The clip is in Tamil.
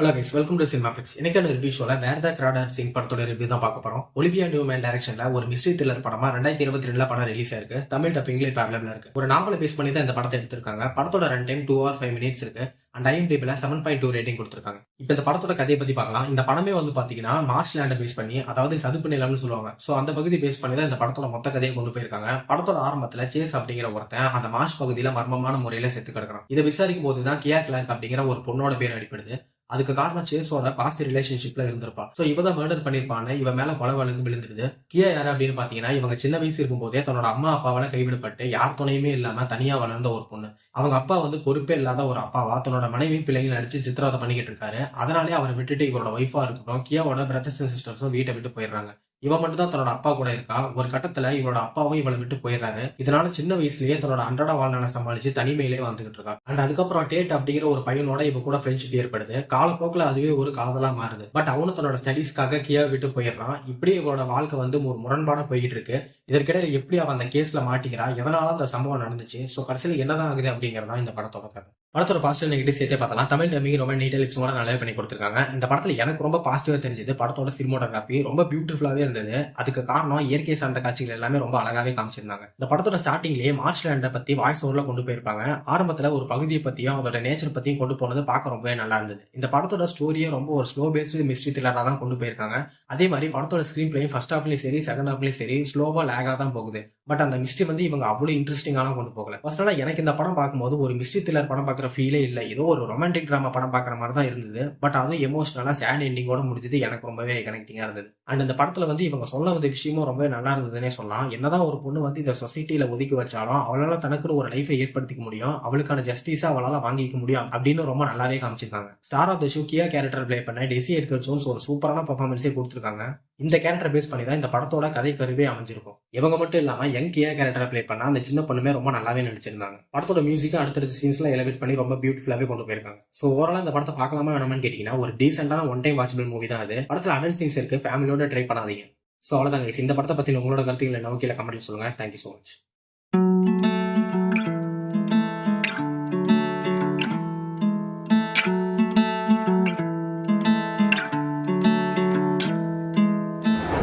Hello guys welcome to cinema fix எனக்கான ரிவ்யூ ஷோல வேர் த கிராடர் சிங் படத்தோட ரிவ்யூ தான் பார்க்க போறோம். ஒலிவியா நியூமேன் டைரக்ஷன்ல ஒரு மிஸ்ட்ரி த்ரில்லர் படமா ரெண்டாயிரத்தி இருபத்தி ரெண்டுல படம் ரிலீஸ் ஆயிருக்கு தமிழ் டப்பிங்ல இப்ப அவைலபிள் இருக்கு. ஒரு நாவலை பேஸ் பண்ணி தான் இந்த படத்தை எடுத்திருக்காங்க. படத்தோட run time two hour five minutes இருக்கு அண்ட் ஐஎம்டிபில செவன் பாயிண்ட் டூ ரேட்டிங் கொடுத்துருக்காங்க. இப்போ இந்த படத்தோட கதையை பத்தி பார்க்கலாம். இந்த படமே வந்து பாத்தீங்கன்னா மார்ச் லேண்டை பேஸ் பண்ணி அதாவது சதுப்பு நிலம்னு சொல்லுவாங்க. சோ அந்த பகுதி பேஸ் பண்ணி தான் இந்த படத்தோட மொத்த கதையை கொண்டு போயிருக்காங்க. படத்தோட ஆரம்பத்துல சேஸ் அப்படிங்கிற ஒருத்தன் அந்த மார்ச் பகுதியில மர்மமான முறையில செத்து கிடக்குறான். இதை விசாரிக்கும் போது தான் கியா கிளார்க் அப்படிங்கிற ஒரு பொண்ணோட பேர் அடிப்படுது அதுக்கு காரணம் சேஸோட பாஸ்ட் ரிலேஷன்ஷிப்ல இருந்திருப்பா. சோ இவ தான் மர்டர் பண்ணிருப்பான்னு இவ மேல கொலை வழக்கு விழுந்துருது கியா யாரு அப்படின்னு பாத்தீங்கன்னா இவங்க சின்ன வயசு இருக்கும் போதே தன்னோட அம்மா அப்பாவால கைவிடப்பட்டு யார் துணையுமே இல்லாம தனியா வளர்ந்த ஒரு பொண்ணு. அவங்க அப்பா வந்து பொறுப்பே இல்லாத ஒரு அப்பாவா தன்னோட மனைவி பிள்ளைங்க நடிச்சு சித்திரவதை பண்ணிக்கிட்டு இருக்காரு. அதனாலே அவரை விட்டுட்டு இவரோட ஒய்ஃபா இருக்கட்டும் கியாவோட பிரதர்ஸ் அண்ட் சிஸ்டர்ஸும் வீட்டை விட்டு போயிடுறாங்க. இவ மட்டும் தான் தன்னோட அப்பா கூட இருக்கா? ஒரு கட்டத்துல இவரோட அப்பாவும் இவளை விட்டு போயிடுறாரு. இதனால சின்ன வயசுலயே தன்னோட அன்றாட வாழ்நாளை சமாளிச்சு தனிமையிலே வந்துகிட்டு இருக்கா. அண்ட் அதுக்கப்புறம் டேட் அப்படிங்கிற ஒரு பையனோட இவ கூட ஃப்ரெண்ட்ஷிப் ஏற்படுது. காலப்போக்கில் அதுவே ஒரு காதலா மாறுது. பட் அவனும் தன்னோட ஸ்டடீஸ்க்காக கியா விட்டு போயிடுறான். இப்படி இவரோட வாழ்க்கை வந்து ஒரு முரண்பாடா போய்கிட்டு இருக்கு. இதற்கிடையில் எப்படி அவன் அந்த கேஸ்ல மாட்டிக்கிறா? எதனால அந்த சம்பவம் நடந்துச்சு? சோ கடைசியில் என்னதான் ஆகுது அப்படிங்கறதா இந்த படத்தோட கதை படத்தோட பாசிட்டிவ் நெகட்டிவ் சேர்த்தே பார்த்தலாம் தமிழ் டப்பிங் ரொம்ப நீட்டா கூட நல்லாவே பண்ணி கொடுத்துருக்காங்க. இந்த படத்துல எனக்கு ரொம்ப பாசிட்டிவா தெரிஞ்சது படத்தோட சினிமோட்டோகிராஃபி ரொம்ப பியூட்டிஃபுல்லாவே இருந்தது. அதுக்கு காரணம் இயற்கை சார்ந்த காட்சிகள் எல்லாமே ரொம்ப அழகாவே காமிச்சிருந்தாங்க. இந்த படத்தோட ஸ்டார்டிங்லேயே மார்ச் லேண்டை பத்தி வாய்ஸ் ஓவர்ல கொண்டு போயிருப்பாங்க. ஆரம்பத்துல ஒரு பகுதியை பத்தியும் அதோட நேச்சர் பத்தியும் கொண்டு போனது பார்க்க ரொம்பவே நல்லா இருந்தது. இந்த படத்தோட ஸ்டோரியை ரொம்ப ஒரு ஸ்லோ பேஸ்டு மிஸ்ட்ரி த்ரில்லரா தான் கொண்டு போயிருக்காங்க. அதே மாதிரி படத்தோட ஸ்கிரீன் பிளே ஃபர்ஸ்ட் ஹாஃப்லயும் சரி செகண்ட் ஹாஃப்லயும் சரி ஸ்லோவா ஆகாதான் தான் போகுது பட் அந்த மிஸ்ட்ரி வந்து இவங்க அவ்வளவு இன்ட்ரெஸ்டிங்கான கொண்டு போகல. பர்சனலா எனக்கு இந்த படம் பார்க்கும்போது ஒரு மிஸ்ட்ரி த்ரில்லர் படம் பார்க்குற ஃபீலே இல்லை. ஏதோ ஒரு ரொமான்டிக் டிராமா படம் பார்க்குற மாதிரி தான் இருந்தது. பட் அதுவும் எமோஷனலா சேட் எண்டிங்கோட முடிஞ்சது. எனக்கு ரொம்பவே கனெக்டிங்கா இருந்தது. அண்ட் இந்த படத்துல வந்து இவங்க சொல்ல வந்த விஷயமும் ரொம்ப நல்லா இருந்ததுன்னே சொல்லலாம். என்னதான் ஒரு பொண்ணு வந்து இந்த சொசைட்டியில் ஒதுக்கி வச்சாலும் அவளால தனக்குன்னு ஒரு லைஃபை ஏற்படுத்திக்க முடியும். அவளுக்கான ஜஸ்டிஸை அவளால வாங்கிக்க முடியும் அப்படின்னு ரொம்ப நல்லாவே காமிச்சிருக்காங்க. Star of the show Kya character play பண்ண டெசி எட்கர் ஜோன்ஸ் ஒரு சூப்பரான பர்ஃபார்மன்ஸே கொடுத்துருக்காங்க. இந்த கேரக்டர் பேஸ் பண்ணி தான் இந்த படத்தோட கதை கருவே அமைஞ்சிருக்கும். இவங்க மட்டும் இல்லாம யங் கியா கேரக்டர் ப்ளே பண்ணா அந்த சின்ன பொண்ணுமே ரொம்ப நல்லாவே நடிச்சிருந்தாங்க. படத்தோட மியூசிக்கை அடுத்தடுத்த சீன்ஸ்லாம் எலவேட் பண்ணி ரொம்ப பியூட்டிஃபுல்லாவே கொண்டு போயிருக்காங்க. சோ ஓவரால் இந்த படத்தை பார்க்கலாமா வேணுமான்னு கேட்டீங்கன்னா ஒரு டீசென்டான ஒன் டைம் வாட்சபிள் மூவி தான் அது. படத்துல அடல் சீன்ஸ் இருக்கு ஃபேமிலியோட ட்ரை பண்ணாதீங்க. சோ அவ்வளோதாங்க இந்த படத்தை பத்தி உங்களோட கருத்துக்களை என்ன கீழே கமெண்ட் சொல்லுங்க. Thank you so much